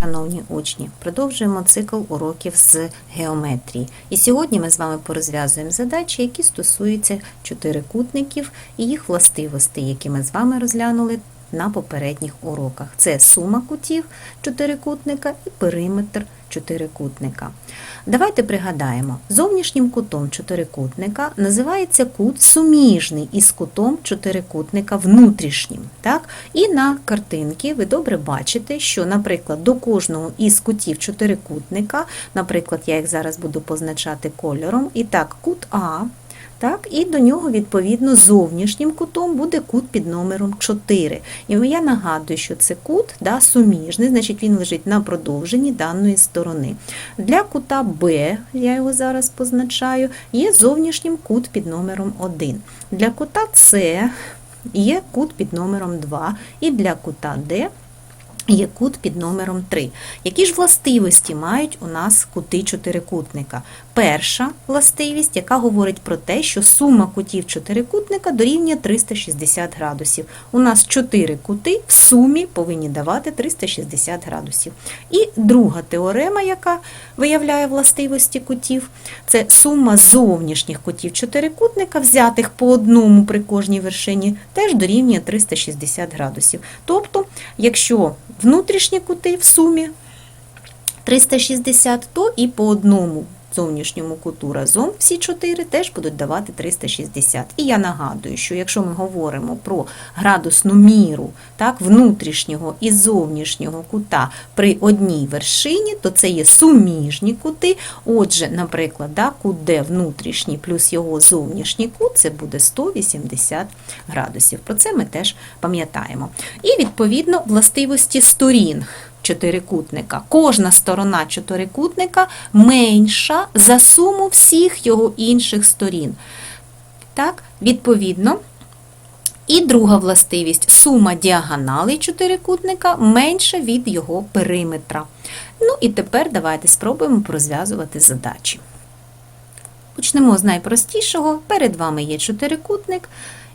Шановні учні, продовжуємо цикл уроків з геометрії. І сьогодні ми з вами порозв'язуємо задачі, які стосуються чотирикутників і їх властивостей, які ми з вами розглянули на попередніх уроках. Це сума кутів чотирикутника і периметр чотирикутника. Давайте пригадаємо, зовнішнім кутом чотирикутника називається кут суміжний із кутом чотирикутника внутрішнім. Так? І на картинці ви добре бачите, що, наприклад, до кожного із кутів чотирикутника, наприклад, я їх зараз буду позначати кольором, і так, кут А. Так, і до нього, відповідно, зовнішнім кутом буде кут під номером 4. І я нагадую, що це кут да, суміжний, значить він лежить на продовженні даної сторони. Для кута Б, я його зараз позначаю, є зовнішнім кут під номером 1. Для кута С є кут під номером 2, і для кута Д Є кут під номером 3. Які ж властивості мають у нас кути чотирикутника? Перша властивість, яка говорить про те, що сума кутів чотирикутника дорівнює 360 градусів. У нас 4 кути в сумі повинні давати 360 градусів. І друга теорема, яка виявляє властивості кутів, це сума зовнішніх кутів чотирикутника, взятих по одному при кожній вершині, теж дорівнює 360 градусів. Тобто, якщо внутрішні кути в сумі 360, то і по одному зовнішньому куту разом всі чотири теж будуть давати 360. І я нагадую, що якщо ми говоримо про градусну міру так, внутрішнього і зовнішнього кута при одній вершині, то це є суміжні кути. Отже, наприклад, да, кут Д внутрішній плюс його зовнішній кут це буде 180 градусів. Про це ми теж пам'ятаємо. І відповідно властивості сторін чотирикутника. Кожна сторона чотирикутника менша за суму всіх його інших сторін. Так, відповідно. І друга властивість сума діагоналей чотирикутника менша від його периметра. Ну і тепер давайте спробуємо порозв'язувати задачі. Почнемо з найпростішого. Перед вами є чотирикутник.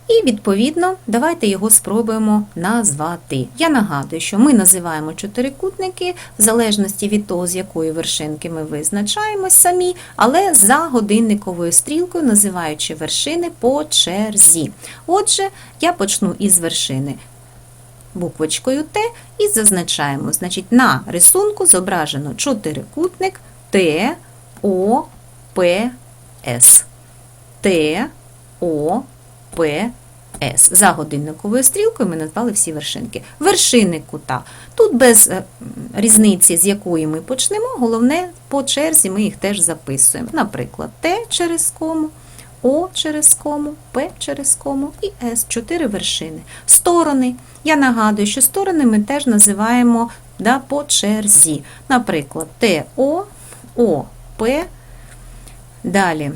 І, відповідно, давайте його спробуємо назвати. Я нагадую, що ми називаємо чотирикутники в залежності від того, з якої вершинки ми визначаємось самі, але за годинниковою стрілкою, називаючи вершини по черзі. Отже, я почну із вершини буквочкою Т і зазначаємо, значить, на рисунку зображено чотирикутник Т, О, П, С. Т, О, П, С. За годинниковою стрілкою ми назвали всі вершинки. Вершини кута. Тут без е, різниці, з якої ми почнемо, головне, по черзі ми їх теж записуємо. Наприклад, Т через кому, О через кому, П через кому і С. Чотири вершини. Сторони. Я нагадую, що сторони ми теж називаємо да, по черзі. Наприклад, ТО, ОП, далі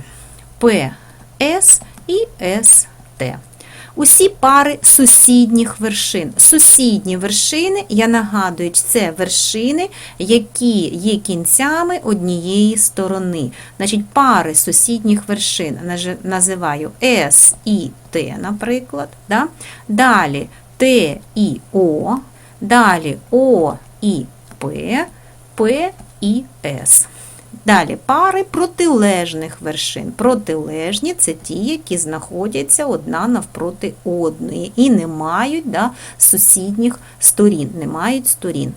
ПС і СТ. Усі пари сусідніх вершин. Сусідні вершини, я нагадую, це вершини, які є кінцями однієї сторони. Значить, пари сусідніх вершин називаю С і Т, наприклад. Да? Далі Т і О, далі О і П, П і С. Далі пари протилежних вершин. Протилежні це ті, які знаходяться одна навпроти одної і не мають да, сусідніх сторін, не мають сторін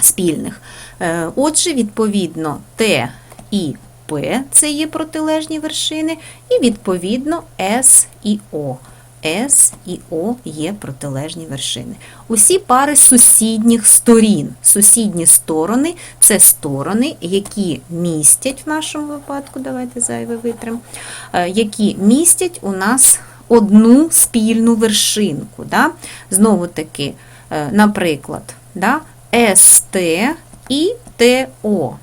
спільних. Е, отже, відповідно, Т і П це є протилежні вершини, і відповідно С і О. С і О є протилежні вершини. Усі пари сусідніх сторін. Сусідні сторони це сторони, які містять в нашому випадку, давайте зайве витрим, е, які містять у нас одну спільну вершинку. Да? Знову таки, е, наприклад, да? СТ і ТО.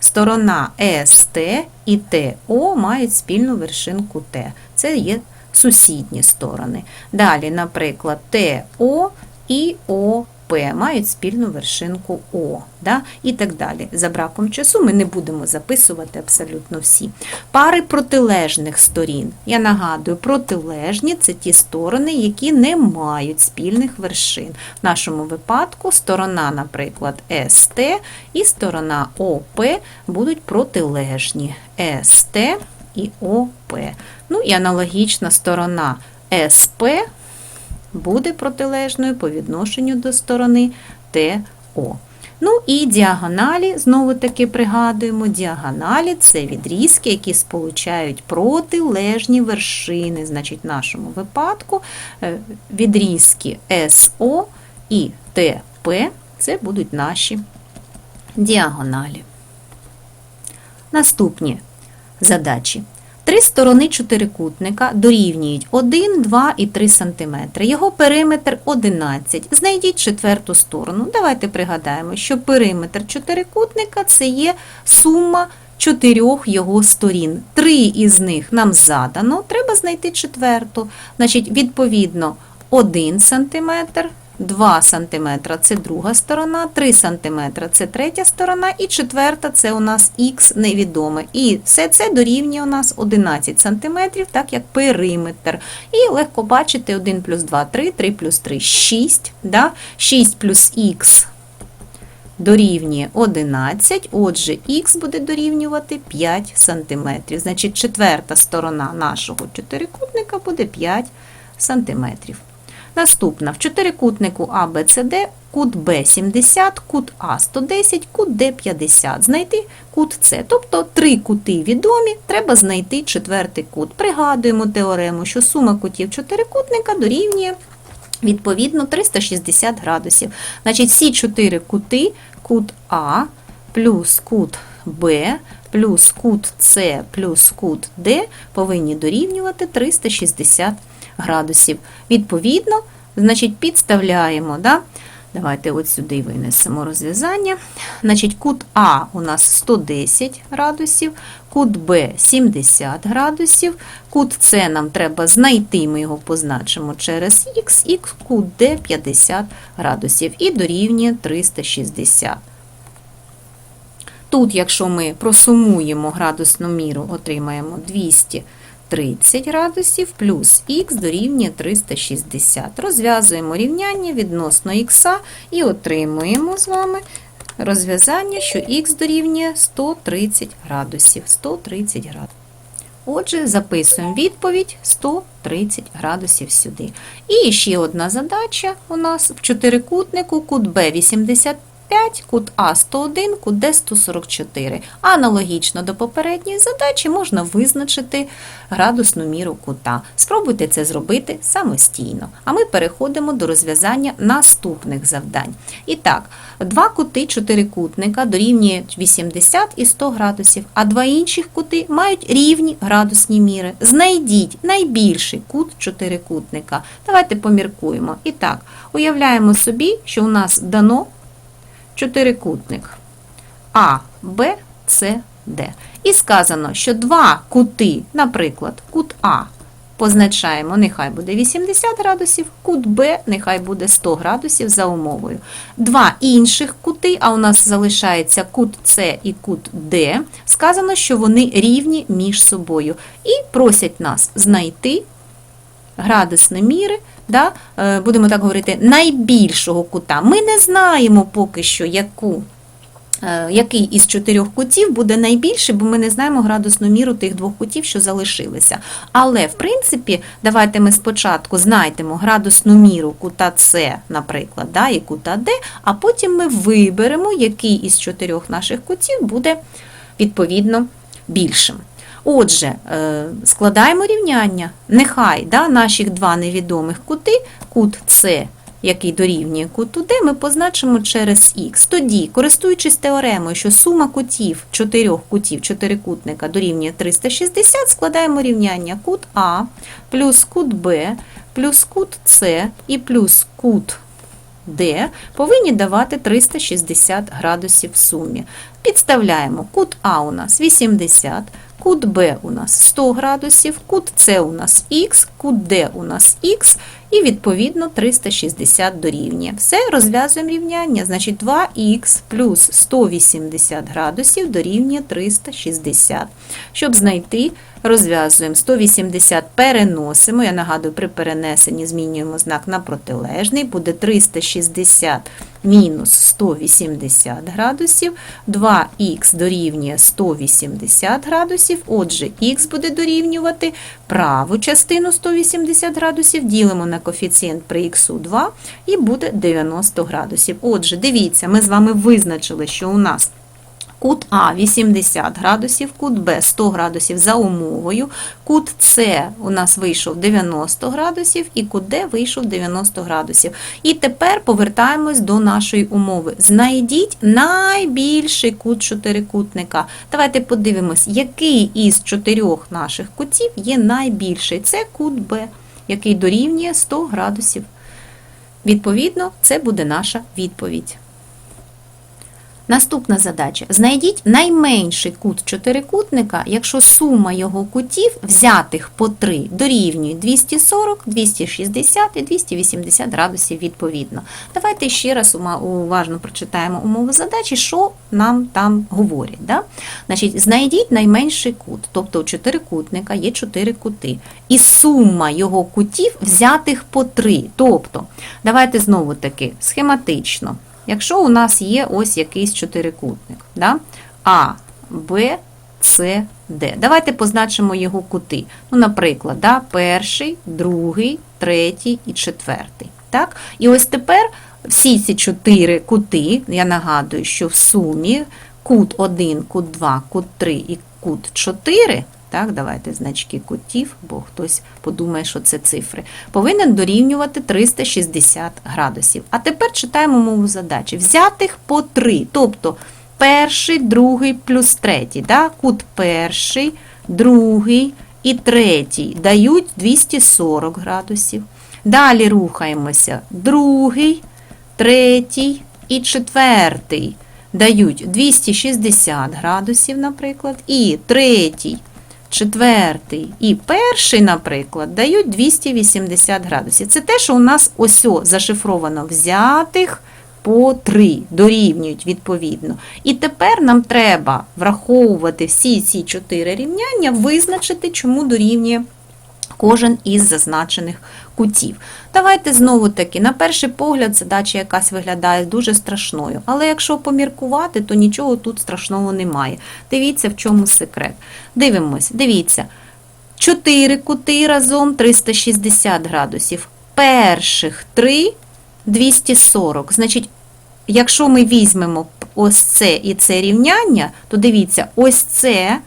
Сторона СТ і ТО мають спільну вершинку Т. Це є сусідні сторони. Далі, наприклад, ТО і ОП. Мають спільну вершинку О, да? і так далі. За браком часу ми не будемо записувати абсолютно всі. Пари протилежних сторін. Я нагадую, протилежні це ті сторони, які не мають спільних вершин. В нашому випадку сторона, наприклад, СТ і сторона ОП будуть протилежні СТ і ОП. Ну і аналогічна сторона СП буде протилежною по відношенню до сторони ТО. Ну і діагоналі, знову таки пригадуємо, діагоналі це відрізки, які сполучають протилежні вершини. Значить, в нашому випадку е, відрізки СО і ТП це будуть наші діагоналі. Наступні задачі. Три сторони чотирикутника дорівнюють 1, 2 і 3 см. Його периметр 11. Знайдіть четверту сторону. Давайте пригадаємо, що периметр чотирикутника це є сума чотирьох його сторін. Три із них нам задано, треба знайти четверту. Значить, відповідно, 1 см, 2 см це друга сторона, 3 см це третя сторона, і четверта це у нас х невідоме. І все це дорівнює у нас 11 см, так як периметр. І легко бачити 1 плюс 2 3, 3 плюс 3 6. Да? 6 плюс х дорівнює 11, отже, х буде дорівнювати 5 см. Значить, четверта сторона нашого чотирикутника буде 5 см. Наступна в чотирикутнику ABCD кут Б 70, кут А 110, кут Д 50. Знайти кут С. Тобто три кути відомі, треба знайти четвертий кут. Пригадуємо теорему, що сума кутів чотирикутника дорівнює відповідно 360 градусів. Значить, всі чотири кути, кут А плюс кут Б плюс кут С плюс кут Д повинні дорівнювати 360 градусів. Відповідно, значить, підставляємо. Да? Давайте от сюди винесемо розв'язання. Значить, кут А у нас 110 градусів, кут Б 70 градусів, кут С нам треба знайти, ми його позначимо через Х, і кут Д 50 градусів і дорівнює 360. Тут, якщо ми просумуємо градусну міру, отримаємо 230 градусів 30 градусів плюс х дорівнює 360. Розв'язуємо рівняння відносно х і отримуємо з вами розв'язання, що х дорівнює 130 градусів. 130 градусів. Отже, записуємо відповідь 130 градусів сюди. І ще одна задача у нас в чотирикутнику кут Б85 105, кут А 101, кут Д 144. Аналогічно до попередньої задачі можна визначити градусну міру кута. Спробуйте це зробити самостійно. А ми переходимо до розв'язання наступних завдань. І так, два кути чотирикутника дорівнюють 80 і 100 градусів, а два інших кути мають рівні градусні міри. Знайдіть найбільший кут чотирикутника. Давайте поміркуємо. І так, уявляємо собі, що у нас дано чотирикутник А, Б, С, Д. І сказано, що два кути, наприклад, кут А позначаємо, нехай буде 80 градусів, кут Б нехай буде 100 градусів за умовою. Два інших кути, а у нас залишається кут С і кут Д, сказано, що вони рівні між собою. І просять нас знайти градусні міри, да, е, будемо так говорити, найбільшого кута. Ми не знаємо поки що, яку, е, який із чотирьох кутів буде найбільший, бо ми не знаємо градусну міру тих двох кутів, що залишилися. Але, в принципі, давайте ми спочатку знайдемо градусну міру кута С, наприклад, да, і кута Д, а потім ми виберемо, який із чотирьох наших кутів буде відповідно більшим. Отже, е, складаємо рівняння. Нехай да, наших два невідомих кути, кут С, який дорівнює куту Д, ми позначимо через х. Тоді, користуючись теоремою, що сума кутів чотирьох кутів чотирикутника дорівнює 360, складаємо рівняння кут А плюс кут Б плюс кут С і плюс кут Д повинні давати 360 градусів в сумі. Підставляємо кут А у нас 80, кут Б у нас 100 градусів, кут С у нас Х, кут Д у нас Х, і відповідно 360 дорівнює. Все, розв'язуємо рівняння. Значить 2х плюс 180 градусів дорівнює 360. Щоб знайти, розв'язуємо 180 переносимо. Я нагадую, при перенесенні змінюємо знак на протилежний, буде 360 мінус 180 градусів, 2х дорівнює 180 градусів, отже, х буде дорівнювати праву частину 180 градусів, ділимо на коефіцієнт при х 2 і буде 90 градусів. Отже, дивіться, ми з вами визначили, що у нас Кут А 80 градусів, кут Б 100 градусів за умовою, кут С у нас вийшов 90 градусів і кут Д вийшов 90 градусів. І тепер повертаємось до нашої умови. Знайдіть найбільший кут чотирикутника. Давайте подивимось, який із чотирьох наших кутів є найбільший. Це кут Б, який дорівнює 100 градусів. Відповідно, це буде наша відповідь. Наступна задача. Знайдіть найменший кут чотирикутника, якщо сума його кутів, взятих по 3, дорівнює 240, 260 і 280 градусів відповідно. Давайте ще раз уважно прочитаємо умови задачі, що нам там говорять. Да? Значить, Знайдіть найменший кут, тобто у чотирикутника є 4 кути. І сума його кутів, взятих по 3. Тобто, давайте знову таки схематично. Якщо у нас є ось якийсь чотирикутник, да? А, Б, С, Д. Давайте позначимо його кути. Ну, Наприклад, да? перший, другий, третій і четвертий. Так? І ось тепер всі ці чотири кути, я нагадую, що в сумі кут 1, кут 2, кут 3 і кут 4 так, давайте значки кутів, бо хтось подумає, що це цифри. Повинен дорівнювати 360 градусів. А тепер читаємо мову задачі. Взятих по 3, тобто перший, другий плюс третій. Да? Кут перший, другий і третій дають 240 градусів. Далі рухаємося. Другий, третій і четвертий дають 260 градусів, наприклад, і третій четвертий і перший, наприклад, дають 280 градусів. Це те, що у нас ось зашифровано взятих по 3, дорівнюють відповідно. І тепер нам треба враховувати всі ці чотири рівняння, визначити, чому дорівнює кожен із зазначених кутів. Давайте знову таки, на перший погляд, задача якась виглядає дуже страшною. Але якщо поміркувати, то нічого тут страшного немає. Дивіться, в чому секрет. Дивимось, дивіться. Чотири кути разом 360 градусів. Перших три 240. Значить, якщо ми візьмемо ось це і це рівняння, то дивіться, ось це,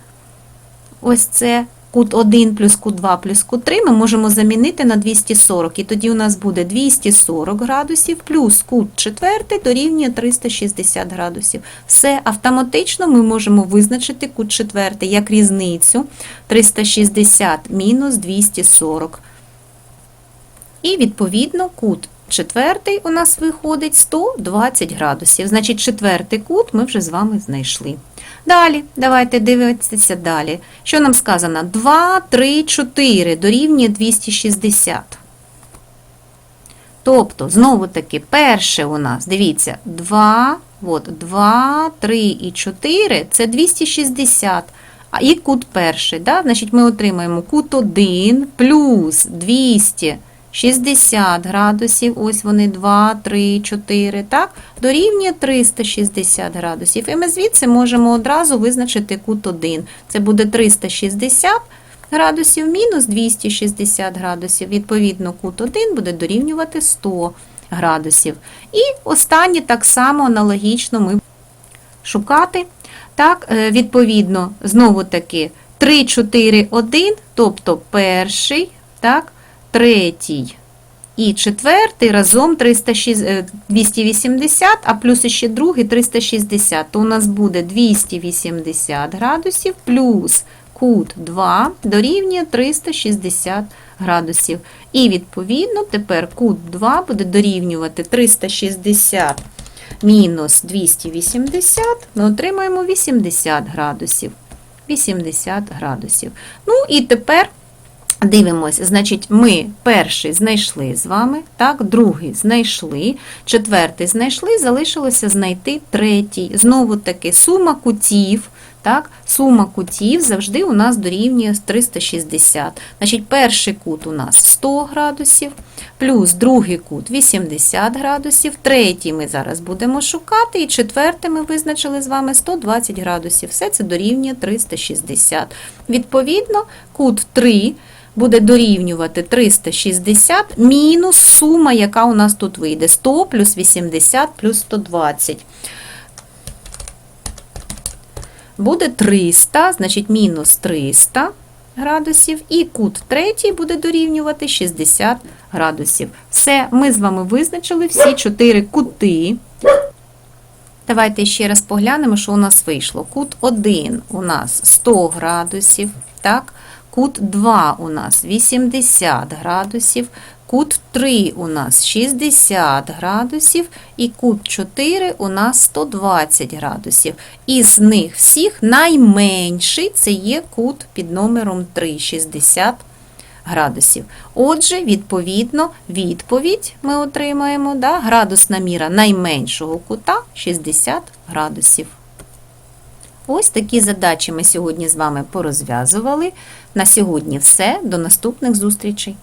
ось це кут 1 плюс кут 2 плюс кут 3 ми можемо замінити на 240. І тоді у нас буде 240 градусів плюс кут 4 дорівнює 360 градусів. Все, автоматично ми можемо визначити кут 4 як різницю 360 мінус 240. І, відповідно, кут четвертий у нас виходить 120 градусів. Значить, четвертий кут ми вже з вами знайшли. Далі, давайте дивитися далі. Що нам сказано? 2, 3, 4 дорівнює 260. Тобто, знову таки, перше у нас, дивіться, 2, от, 2, 3 і 4 це 260. А і кут перший. Да? Значить, ми отримаємо кут 1 плюс 260. 60 градусів, ось вони 2, 3, 4, так, дорівнює 360 градусів. І ми звідси можемо одразу визначити кут 1. Це буде 360 градусів мінус 260 градусів. Відповідно, кут 1 буде дорівнювати 100 градусів. І останнє так само аналогічно ми шукати. Так, е, Відповідно, знову таки 3, 4, 1, тобто перший, так, третій і четвертий разом 280, а плюс ще другий 360, то у нас буде 280 градусів плюс кут 2 дорівнює 360 градусів. І, відповідно, тепер кут 2 буде дорівнювати 360 мінус 280, ми отримаємо 80 градусів. 80 градусів. Ну і тепер Дивимось, значить, ми перший знайшли з вами, так, другий знайшли, четвертий знайшли, залишилося знайти третій. Знову таки сума кутів, так, сума кутів завжди у нас дорівнює 360. Значить, перший кут у нас 100 градусів, плюс другий кут 80 градусів, третій ми зараз будемо шукати, і четвертий ми визначили з вами 120 градусів. Все це дорівнює 360. Відповідно, кут 3 буде дорівнювати 360 мінус сума, яка у нас тут вийде. 100 плюс 80 плюс 120. Буде 300, значить мінус 300 градусів, і кут третій буде дорівнювати 60 градусів. Все, ми з вами визначили всі чотири кути. Давайте ще раз поглянемо, що у нас вийшло. Кут 1 у нас 100 градусів, так? Кут 2 у нас 80 градусів, кут 3 у нас 60 градусів і кут 4 у нас 120 градусів. Із них всіх найменший це є кут під номером 3 60 градусів. Отже, відповідно, відповідь ми отримаємо, да, градусна міра найменшого кута 60 градусів. Ось такі задачі ми сьогодні з вами порозв'язували. На сьогодні все. До наступних зустрічей!